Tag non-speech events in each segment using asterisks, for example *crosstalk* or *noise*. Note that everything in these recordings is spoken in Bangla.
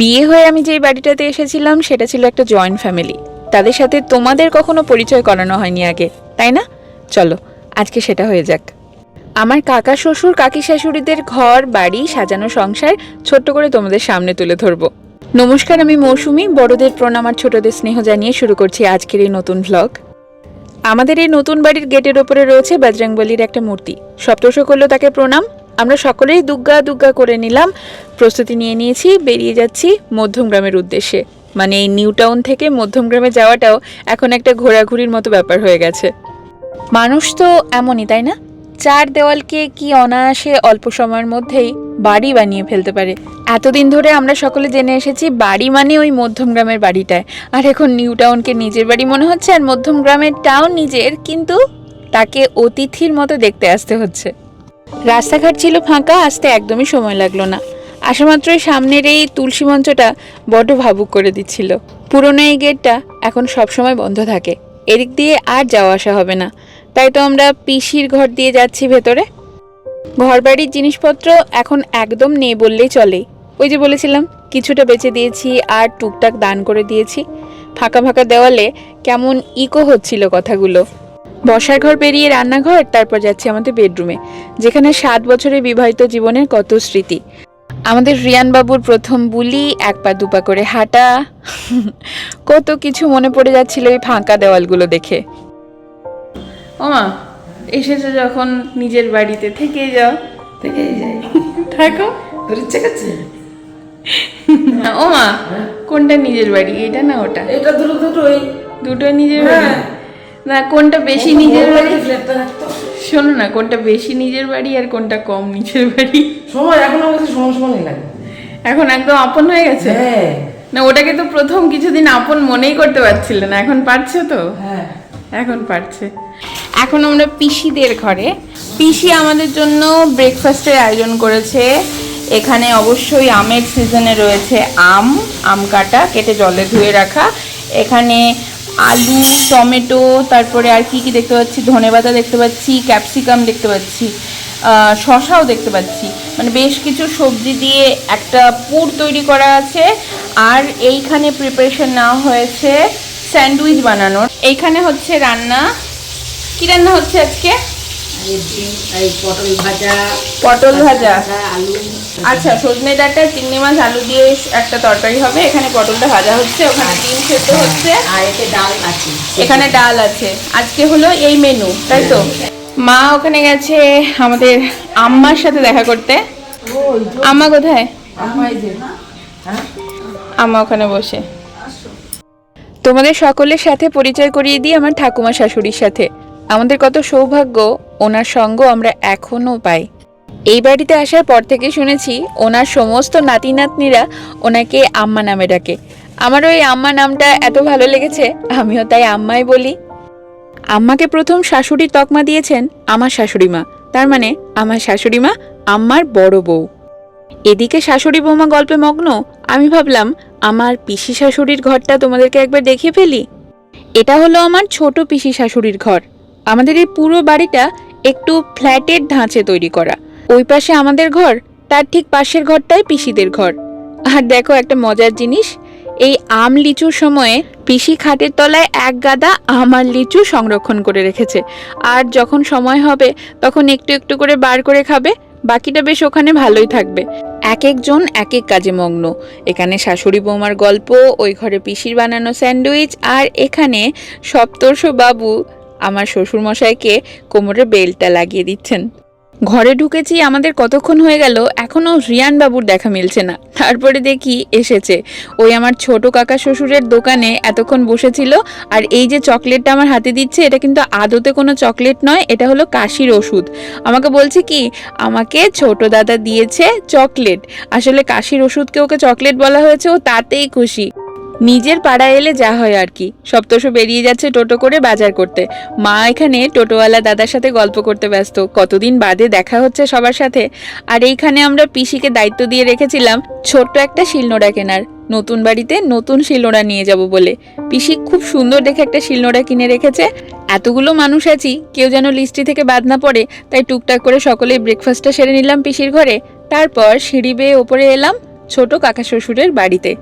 বিয়ে হয়ে আমি যেই বাড়িটাতে এসেছিলাম, সেটা ছিল একটা জয়েন্ট ফ্যামিলি তাদের সাথে তোমাদের কখনো পরিচয় করানো হয়নি আগে, তাই না? চলো, আজকে সেটা হয়ে যাক। আমার কাকা শ্বশুর, কাকি শাশুড়িদের ঘর, বাড়ি, সাজানো সংসার, ছোট্ট করে তোমাদের সামনে তুলে ধরবো। নমস্কার, আমি মৌসুমি, বড়দের প্রণাম আর ছোটদের স্নেহ জানিয়ে শুরু করছি আজকের এই নতুন ভ্লগ আমাদের এই নতুন বাড়ির গেটের ওপরে রয়েছে বজরংবলির একটা মূর্তি। সপ্তর্ষ করল তাকে প্রণাম। আমরা সকলেই দুগ্গা দুগ্গা করে নিলাম। প্রস্তুতি নিয়ে নিয়েছি, বেরিয়ে যাচ্ছি মধ্যমগ্রামের উদ্দেশ্যে। মানে এই নিউ টাউন থেকে মধ্যমগ্রামে যাওয়াটাও এখন একটা ঘোরাঘুরির মতো ব্যাপার হয়ে গেছে। মানুষ তো এমনই, তাই না? চার দেওয়ালকে কি অনায়াসে অল্প সময়ের মধ্যেই বাড়ি বানিয়ে ফেলতে পারে। এতদিন ধরে আমরা সকলে জেনে এসেছি, বাড়ি মানে ওই মধ্যমগ্রামের বাড়িটায়। আর এখন নিউ টাউনকে নিজের বাড়ি মনে হচ্ছে, আর মধ্যমগ্রামের টাউন নিজের, কিন্তু তাকে অতিথির মতো দেখতে আসতে হচ্ছে। রাস্তাঘাট ছিল ফাঁকা, আসতে একদমই সময় লাগল না। আসা মাত্রই সামনের এই তুলসী মঞ্চটা বড্ড ভাবুক করে দিচ্ছিল। পুরনো এই গেটটা এখন সবসময় বন্ধ থাকে। এদিক দিয়ে আর যাওয়া আসা হবে না। তাই তো আমরা পিসির ঘর দিয়ে যাচ্ছি ভেতরে। ঘরবাড়ির জিনিসপত্র এখন একদম নেই বললেই চলে। ওই যে বলেছিলাম, কিছুটা বেঁচে দিয়েছি আর টুকটাক দান করে দিয়েছি। ফাঁকা ফাঁকা দেওয়ালে কেমন ইকো হচ্ছিল কথাগুলো। বসার ঘর পেরিয়ে রান্নাঘর তারপর যাচ্ছি আমাদের বেডরুমে যেখানে সাত বছরের বিবাহিত জীবনের কত স্মৃতি। আমাদের রিয়ান বাবুর প্রথম বুলি এক পা দুপা করে হাঁটা কত কিছু মনে পড়ে যাচ্ছিল এই ফাঁকা দেওয়ালগুলো দেখে। ওমা এসেছে যখন নিজের বাড়িতে থেকে যাও। থেকেই যাই। থাকো। তোর ইচ্ছে করছে? ওমা কোনটা নিজের বাড়ি এটা না ওটা? এটা দুটো দুটোই। দুটো নিজের বাড়ি? হ্যাঁ। না কোনটা বেশি নিজের বাড়ি? শোনো না কোনটা বেশি নিজের বাড়ি আর কোনটা কম নিজের বাড়ি? সময় এখন আমাদের সমান সমানই লাগে এখন একদম আপন হয়ে গেছে? হ্যাঁ। না ওটাকে তো প্রথম কিছুদিন আপন মনেই করতে পারছিলে না এখন পারছ তো? হ্যাঁ। এখন পারছে। এখন আমরা পিসিদের ঘরে। পিসি আমাদের জন্য ব্রেকফাস্টের আয়োজন করেছে। এখানে অবশ্যই আমের সিজনে রয়েছে আম আম কাটা কেটে জলে ধুয়ে রাখা। এখানে আলু, টমেটো, তারপরে আর কি কি দেখতে পাচ্ছি? ধনেপাতা দেখতে পাচ্ছি, ক্যাপসিকাম দেখতে পাচ্ছি শশাও দেখতে পাচ্ছি। মানে বেশ কিছু সবজি দিয়ে একটা পুর তৈরি করা আছে। আর এইখানে প্রিপারেশন নেওয়া হয়েছে স্যান্ডউইচ বানানোর। এইখানে হচ্ছে রান্না। কি রান্না হচ্ছে আজকে? পটল ভাজা আলু। আচ্ছা সজনে ডাঁটা চিংড়ি মাছ আলু দিয়ে একটা তরকারি হবে। এখানে পটলটা ভাজা হচ্ছে ওখানে ডিম সেদ্ধ হচ্ছে। আর এতে ডাল আছে। এখানে ডাল আছে। আজকে হলো এই মেনু তাই তো? মা ওখানে গেছে আমাদের আম্মার সাথে দেখা করতে। আম্মা কোথায়? হ্যাঁ আম্মা ওখানে বসে। তোমাদের সকলের সাথে পরিচয় করিয়ে দিই আমার ঠাকুমা শাশুড়ির সাথে। আমাদের কত সৌভাগ্য, ওনার সঙ্গ আমরা এখনও পাই। এই বাড়িতে আসার পর থেকে শুনেছি, ওনার সমস্ত নাতি নাতনিরা ওনাকে আম্মা নামে ডাকে। আমারও এই আম্মা নামটা এত ভালো লেগেছে, আমিও তাই আম্মাই বলি। আম্মাকে প্রথম শাশুড়ির তকমা দিয়েছেন আমার শাশুড়ি মা, তার মানে আমার শাশুড়ি মা আম্মার বড় বউ। এদিকে শাশুড়ি বৌমা গল্পে মগ্ন, আমি ভাবলাম, আমার পিসি শাশুড়ির ঘরটা তোমাদেরকে একবার দেখিয়ে ফেলি? এটা হলো আমার ছোট পিসি শাশুড়ির ঘর। আমাদের এই পুরো বাড়িটা একটু ফ্ল্যাটের ধাঁচে তৈরি করা। ওই পাশে আমাদের ঘর, তার ঠিক পাশের ঘরটাই পিসিদের ঘর। আর দেখো একটা মজার জিনিস, এই আম লিচুর সময়ে পিসি খাটের তলায় এক গাদা আম আর লিচু সংরক্ষণ করে রেখেছে। আর যখন সময় হবে, তখন একটু একটু করে বার করে খাবে, বাকিটা বেশ ওখানে ভালোই থাকবে। এক একজন, এক এক কাজে মগ্ন। এখানে শাশুড়ি বৌমার গল্প, ওই ঘরে পিসির বানানো স্যান্ডউইচ, আর এখানে সপ্তর্ষ বাবু আমার শ্বশুরমশাইকে কোমরে বেলটা লাগিয়ে দিচ্ছেন। ঘরে ঢুকেছি, আমাদের কতক্ষণ হয়ে গেল, এখনও রিয়ান বাবুর দেখা মিলছে না। তারপরে দেখি এসেছে। ওই আমার ছোট কাকা শ্বশুরের দোকানে এতক্ষণ বসেছিল, আর এই যে চকলেটটা আমার হাতে দিচ্ছে, এটা কিন্তু আদতে কোনো চকলেট নয়, এটা হলো কাশির ওষুধ। আমাকে বলছে কি, আমাকে ছোট দাদা দিয়েছে চকলেট। আসলে কাশির ওষুধকে ওকে চকলেট বলা হয়েছে, ও তাতেই খুশি। নিজের পাড়ায় এলে যা হয় আর কি। সপ্তশ বেরিয়ে যাচ্ছে টোটো করে বাজার করতে। মা এখানে টোটোওয়ালা দাদার সাথে গল্প করতে ব্যস্ত। কতদিন বাদে দেখা হচ্ছে সবার সাথে। আর এইখানে আমরা পিসিকে দায়িত্ব দিয়ে রেখেছিলাম ছোট্ট একটা শিলনোড়া কেনার। নতুন বাড়িতে নতুন শিলনোড়া নিয়ে যাব বলে। পিসি খুব সুন্দর দেখে একটা শিলনোড়া কিনে রেখেছে। এতগুলো মানুষ আছি, কেউ যেন লিস্টি থেকে বাদ না পড়ে। তাই টুকটাক করে সকলেই ব্রেকফাস্টটা সেরে নিলাম পিসির ঘরে। তারপর সিঁড়ি বেয়ে ওপরে এলাম ছোট কাকা শ্বশুরের বাড়িতে।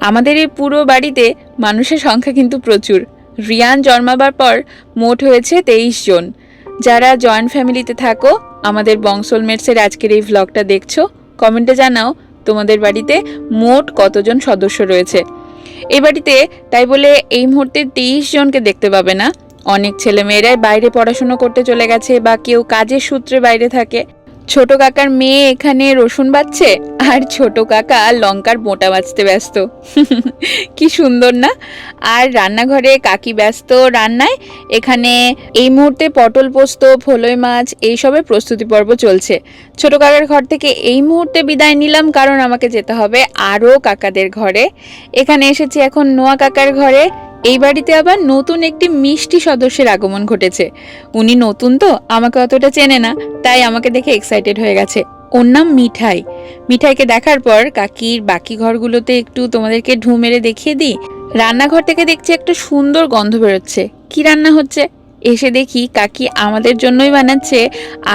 আমাদের এই পুরো বাড়িতে মানুষের সংখ্যা কিন্তু প্রচুর। রিয়ান জন্মাবার পর মোট হয়েছে তেইশ জন। যারা জয়েন্ট ফ্যামিলিতে থাকো, আমাদের বংসলমেটসের আজকের এই ভ্লগটা দেখছ কমেন্টে জানাও তোমাদের বাড়িতে মোট কতজন সদস্য রয়েছে। এই বাড়িতে তাই বলে এই মুহূর্তে তেইশ জনকে দেখতে পাবে না। অনেক ছেলেমেয়েরাই বাইরে পড়াশুনো করতে চলে গেছে বা কেউ কাজের সূত্রে বাইরে থাকে। ছোট কাকার মেয়ে এখানে রসুন বাচ্ছে আর ছোট কাকা লঙ্কার মোটা বাছতে ব্যস্ত। *laughs* কি সুন্দর না? আর রান্নাঘরে কাকি ব্যস্ত রান্নায়, এখানে এই মুহূর্তে পটল পোস্ত ফলই মাছ এইসবের প্রস্তুতি পর্ব চলছে। ছোট কাকার ঘর থেকে এই মুহূর্তে বিদায় নিলাম, কারণ আমাকে যেতে হবে আরও কাকাদের ঘরে। এখানে এসেছি এখন নোয়া কাকার ঘরে। এই বাড়িতে আবার নতুন একটি মিষ্টি সদস্যের আগমন ঘটেছে। উনি নতুন তো, আমাকে অতটা চেনে না, তাই আমাকে দেখে এক্সাইটেড হয়ে গেছে। ওর নাম মিঠাই। মিঠাইকে দেখার পর কাকির বাকি ঘরগুলোতে একটু তোমাদেরকে ঢু মেরে দেখিয়ে দিই। রান্নাঘর থেকে দেখছি একটা সুন্দর গন্ধ বেরোচ্ছে। কি রান্না হচ্ছে? এসে দেখি কাকি আমাদের জন্যই বানাচ্ছে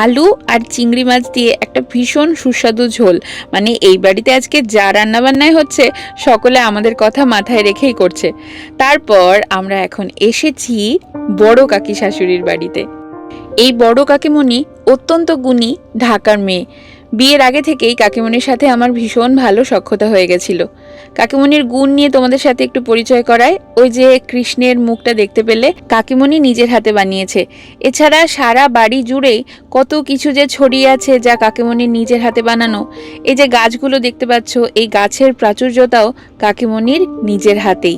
আলু আর চিংড়ি মাছ দিয়ে একটা ভীষণ সুস্বাদু ঝোল। মানে এই বাড়িতে আজকে যা রান্নাবান্নাই হচ্ছে, সকলে আমাদের কথা মাথায় রেখেই করছে। তারপর আমরা এখন এসেছি বড় কাকি শাশুড়ির বাড়িতে। এই বড় কাকিমণি অত্যন্ত গুণী, ঢাকার মেয়ে। বিয়ের আগে থেকেই কাকিমণির সাথে আমার ভীষণ ভালো সখ্যতা হয়ে গেছিল। কাকিমণির গুণ নিয়ে তোমাদের সাথে একটু পরিচয় করায় ওই যে কৃষ্ণের মুখটা দেখতে পেলে কাকিমণি নিজের হাতে বানিয়েছে। এছাড়া সারা বাড়ি জুড়েই কত কিছু যে ছড়িয়ে আছে যা কাকিমণির নিজের হাতে বানানো, এই যে গাছগুলো দেখতে পাচ্ছ, এই গাছের প্রাচুর্যতাও কাকিমণির নিজের হাতেই।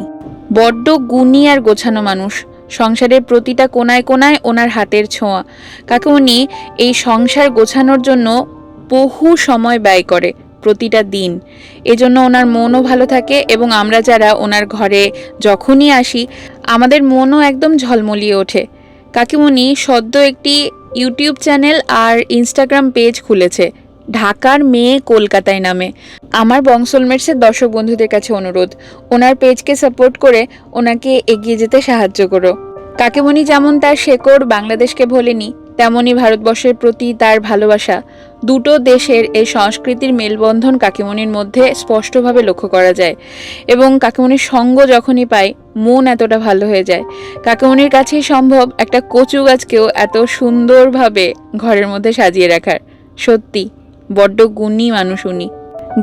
বড্ড গুণী আর গোছানো মানুষ, সংসারের প্রতিটা কোনায় কোনায় ওনার হাতের ছোঁয়া। কাকুমনি এই সংসার গোছানোর জন্য বহু সময় ব্যয় করে, প্রতিটা দিন। এজন্য ওনার মনও ভালো থাকে এবং আমরা যারা ওনার ঘরে যখনই আসি, আমাদের মনও একদম ঝলমলিয়ে ওঠে। কাকিমণি সদ্য একটি ইউটিউব চ্যানেল আর ইনস্টাগ্রাম পেজ খুলেছে, ঢাকার মেয়ে কলকাতায় নামে। আমার বংসলমেটসের দর্শক বন্ধুদের কাছে অনুরোধ, ওনার পেজকে সাপোর্ট করে ওনাকে এগিয়ে যেতে সাহায্য করো। কাকেমণি যেমন তার শেকড় বাংলাদেশকে ভোলেনি তেমনি ভারতবর্ষের প্রতি তার ভালোবাসা। দুটো দেশের এই সংস্কৃতির মেলবন্ধন কাকিমণির মধ্যে স্পষ্টভাবে লক্ষ্য করা যায় এবং কাকিমণির সঙ্গ যখনই পাই মন এতটা ভালো হয়ে যায়। কাকিমণির কাছেই সম্ভব একটা কচু গাছকেও এত সুন্দরভাবে ঘরের মধ্যে সাজিয়ে রাখার। সত্যি, বড্ড গুণী মানুষ উনি।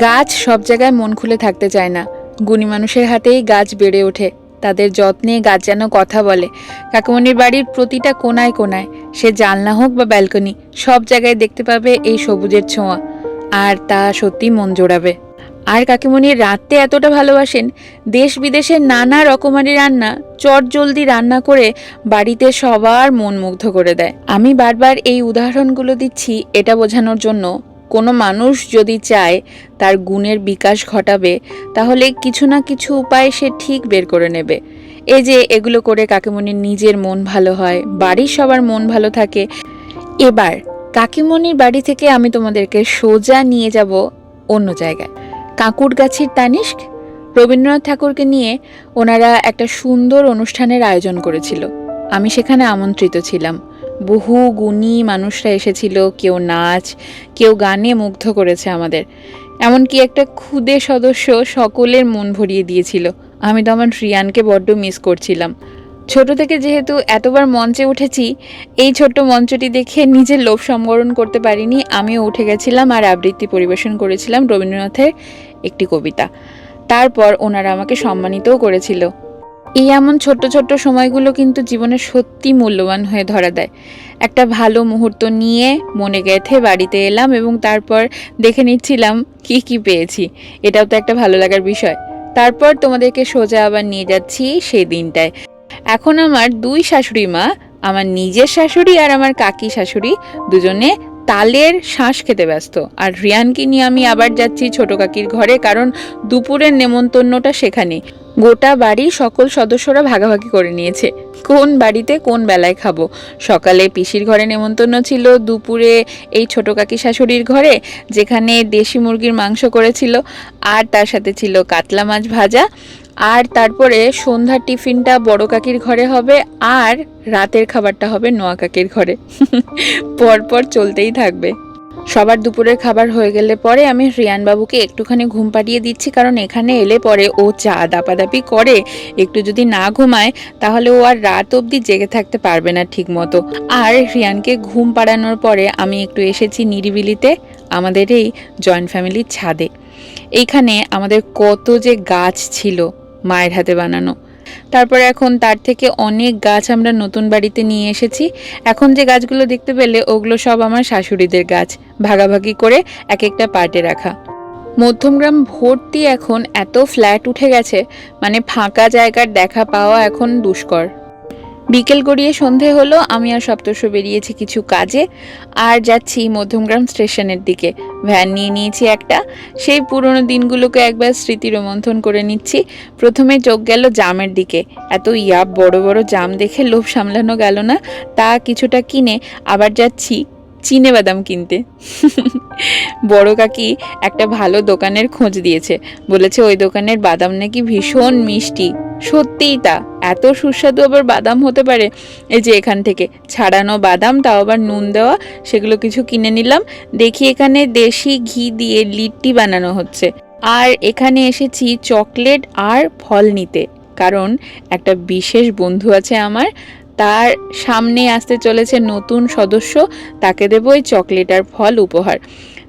গাছ সব জায়গায় মন খুলে থাকতে চায় না। গুণী মানুষের হাতেই গাছ বেড়ে ওঠে। তাদের যত্নে গাছ যেন কথা বলে। কাকুমণির বাড়ির প্রতিটা কোনায় কোনায়, সে জানলা হোক বা ব্যালকনি, সব জায়গায় দেখতে পাবে এই সবুজের ছোঁয়া। আর তা সত্যি মন জোড়াবে। আর কাকিমণির রাতে এতটা ভালোবাসেন দেশ বিদেশের নানা রকমারি রান্না চট জলদি রান্না করে বাড়িতে সবার মন মুগ্ধ করে দেয়। আমি বারবার এই উদাহরণগুলো দিচ্ছি এটা বোঝানোর জন্য কোনো মানুষ যদি চায় তার গুণের বিকাশ ঘটাবে, তাহলে কিছু না কিছু উপায় সে ঠিক বের করে নেবে। এই যে এগুলো করে কাকিমণির নিজের মন ভালো হয়, বাড়ির সবার মন ভালো থাকে। এবার কাকিমণির বাড়ি থেকে আমি তোমাদেরকে সোজা নিয়ে যাব অন্য জায়গায়। কাকুর গাছির তানিস্ক রবীন্দ্রনাথ ঠাকুরকে নিয়ে ওনারা একটা সুন্দর অনুষ্ঠানের আয়োজন করেছিল। আমি সেখানে আমন্ত্রিত ছিলাম। বহু গুণী মানুষরা এসেছিল, কেউ নাচ, কেউ গানে মুগ্ধ করেছে আমাদের। এমনকি একটা ক্ষুদে সদস্য সকলের মন ভরিয়ে দিয়েছিল। আমি তো আমার রিয়ানকে বড্ড মিস করছিলাম। ছোট থেকে যেহেতু এতবার মঞ্চে উঠেছি, এই ছোট্ট মঞ্চটি দেখে নিজের লোভ সম্বরণ করতে পারিনি, আমিও উঠে গেছিলাম আর আবৃত্তি পরিবেশন করেছিলাম রবীন্দ্রনাথের একটি কবিতা। তারপর ওনারা আমাকে সম্মানিতও করেছিল। এই এমন ছোট্ট ছোট্ট সময়গুলো কিন্তু জীবনে সত্যি মূল্যবান হয়ে ধরা দেয়। একটা ভালো মুহূর্ত নিয়ে মনে গেথে বাড়িতে এলাম এবং তারপর দেখে নিচ্ছিলাম, কি কি পেয়েছি? এটাও তো একটা ভালো লাগার বিষয়। তারপর তোমাদেরকে সোজা আবার নিয়ে যাচ্ছি সেই দিনটায়। এখন আমার দুই শাশুড়ি মা, আমার নিজের শাশুড়ি আর আমার কাকি শাশুড়ি, দুজনে তালের শ্বাস খেতে ব্যস্ত। আর রিয়ানকে নিয়ে আমি আবার যাচ্ছি ছোট কাকির ঘরে, কারণ দুপুরের নেমন্তন্নটা সেখানে গোটা বাড়ি সকল সদস্যরা ভাগাভাগি করে নিয়েছে। কোন বাড়িতে কোন বেলায় খাব? সকালে পিসির ঘরে নেমন্তন্ন ছিল, দুপুরে এই ছোট কাকি শাশুড়ির ঘরে, যেখানে দেশি মুরগির মাংস করেছিল, আর তার সাথে ছিল কাতলা মাছ ভাজা, আর তারপরে সন্ধ্যার টিফিনটা বড় কাকির ঘরে হবে, আর রাতের খাবারটা হবে নোয়া কাকির ঘরে। *laughs* পরপর চলতেই থাকবে। সবার দুপুরের খাবার হয়ে গেলে পরে আমি রিয়ান বাবুকে একটুখানি ঘুম পাড়িয়ে দিচ্ছি, কারণ এখানে এলে পরে ও চা দাপাদাপি করে। একটু যদি না ঘুমায়, তাহলে ও আর রাত অবধি জেগে থাকতে পারবে না ঠিক মতো আর রিয়ানকে ঘুম পাড়ানোর পরে আমি একটু এসেছি নিরিবিলিতে, আমাদের এই জয়েন্ট ফ্যামিলির ছাদে। এইখানে আমাদের কত যে গাছ ছিল মায়ের হাতে বানানো। তারপরে এখন তার থেকে অনেক গাছ আমরা নতুন বাড়িতে নিয়ে এসেছি। এখন যে গাছগুলো দেখতে পেলে ওগুলো সব আমার শাশুড়িদের গাছ। ভাগাভাগি করে এক একটা পার্টে রাখা। মধ্যমগ্রাম ভর্তি এখন এত ফ্ল্যাট উঠে গেছে মানে ফাঁকা জায়গার দেখা পাওয়া এখন দুষ্কর। বিকেল গড়িয়ে সন্ধে হলো, আমি আর সপ্তর্ষ বেরিয়েছি কিছু কাজে, আর যাচ্ছি মধ্যমগ্রাম স্টেশনের দিকে। ভ্যান নিয়ে নিয়েছি একটা, সেই পুরনো দিনগুলোকে একবার স্মৃতি রোমন্থন করে নিচ্ছি। প্রথমে চোখ গেল জামের দিকে। এত ইয়াব বড় বড় জাম দেখে লোভ সামলানো গেল না, তা কিছুটা কিনে আবার যাচ্ছি চিনে বাদাম কিনতে। বড় কাকি একটা ভালো দোকানের খোঁজ দিয়েছে। বলেছে, ওই দোকানের বাদাম নাকি ভীষণ মিষ্টি। সত্যিই তা। এত সুস্বাদু আবার বাদাম হতে পারে? এই যে এখান থেকে। ছাড়ানো বাদাম, তাও আবার নুন দেওয়া। সেগুলো কিছু কিনে নিলাম। দেখি এখানে দেশি ঘি দিয়ে লিট্টি বানানো হচ্ছে। আর এখানে এসেছি চকলেট আর ফল নিতে। কারণ একটা বিশেষ বন্ধু আছে আমার। তার সামনে আসতে চলেছে নতুন সদস্য, তাকে দেবো ওই চকলেট আর ফল উপহার।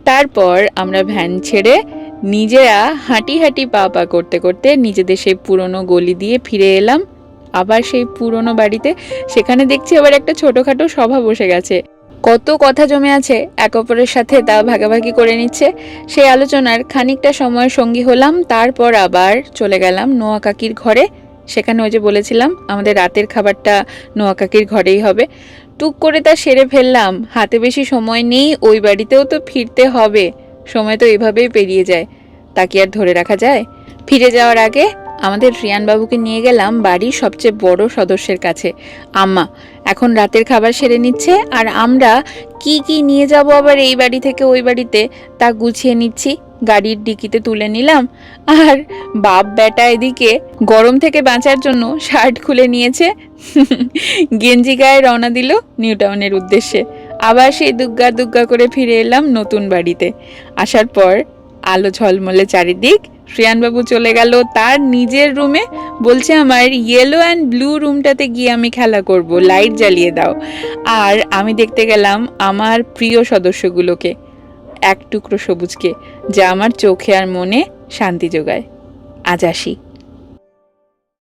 তারপর আমরা ভ্যান ছেড়ে নিজেরা হাঁটি হাঁটি পা পা করতে করতে নিজেদের সেই পুরনো গলি দিয়ে ফিরে এলাম। আবার সেই পুরনো বাড়িতে, সেখানে দেখছি আবার একটা ছোটোখাটো সভা বসে গেছে। কত কথা জমে আছে, এক অপরের সাথে তা ভাগাভাগি করে নিচ্ছে। সেই আলোচনার খানিকটা সময় সঙ্গী হলাম, তারপর আবার চলে গেলাম নোয়া কাকির ঘরে। সেখানে ওই যে বলেছিলাম, আমাদের রাতের খাবারটা নোয়া কাকির ঘরেই হবে। টুক করে তা সেরে ফেললাম। হাতে বেশি সময় নেই, ওই বাড়িতেও তো ফিরতে হবে। সময় তো এভাবেই পেরিয়ে যায়। তা কি আর ধরে রাখা যায়? ফিরে যাওয়ার আগে আমাদের রিয়ান বাবুকে নিয়ে গেলাম বাড়ির সবচেয়ে বড় সদস্যের কাছে। আম্মা, এখন রাতের খাবার সেরে নিচ্ছে আর আমরা কি কি নিয়ে যাব আবার এই বাড়ি থেকে ওই বাড়িতে? তা গুছিয়ে নিচ্ছি। গাড়ির ডিকিতে তুলে নিলাম। আর বাপ বেটা এদিকে গরম থেকে বাঁচার জন্য শার্ট খুলে নিয়েছে। গেঞ্জি গায়ে রওনা দিল নিউ টাউনের উদ্দেশ্যে। আবার সেই দুগ্গা দুগ্গা করে ফিরে এলাম নতুন বাড়িতে। আসার পর আলো ঝলমলে চারিদিক। শ্রিয়ানবাবু চলে গেল তার নিজের রুমে। বলছে, আমার ইয়েলো অ্যান্ড ব্লু রুমটাতে গিয়ে আমি খেলা করব লাইট জ্বালিয়ে দাও। আর আমি দেখতে গেলাম আমার প্রিয় সদস্যগুলোকে। এক টুকরো সবুজকে যা আমার চোখে আর মনে শান্তি যোগায়। আজ আসি।